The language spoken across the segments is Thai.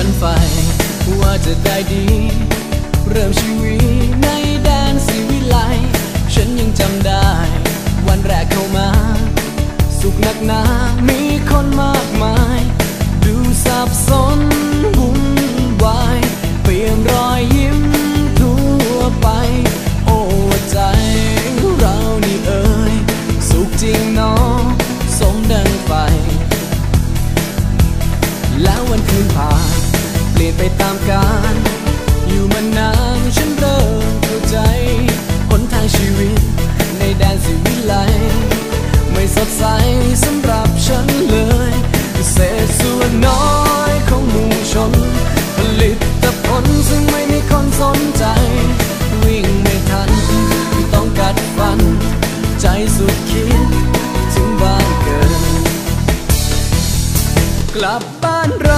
ฝันใฝ่ว่าจะได้ดี เริ่มชีวิตามการ อยู่มานานฉันเริ่มเข้าใจหนทางชีวิตในแดนสิวิไลไม่สดใสสำหรับฉันเลย เศษส่วนน้อยของมูชน ผลิตแต่ผลซึ่งไม่มีคนสนใจ วิ่งไม่ทัน ต้องกัดฟัน ใจสุดคิดถึงบ้านเกิด กลับบ้านเรา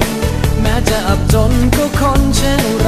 จะอับจนก็คนเช่น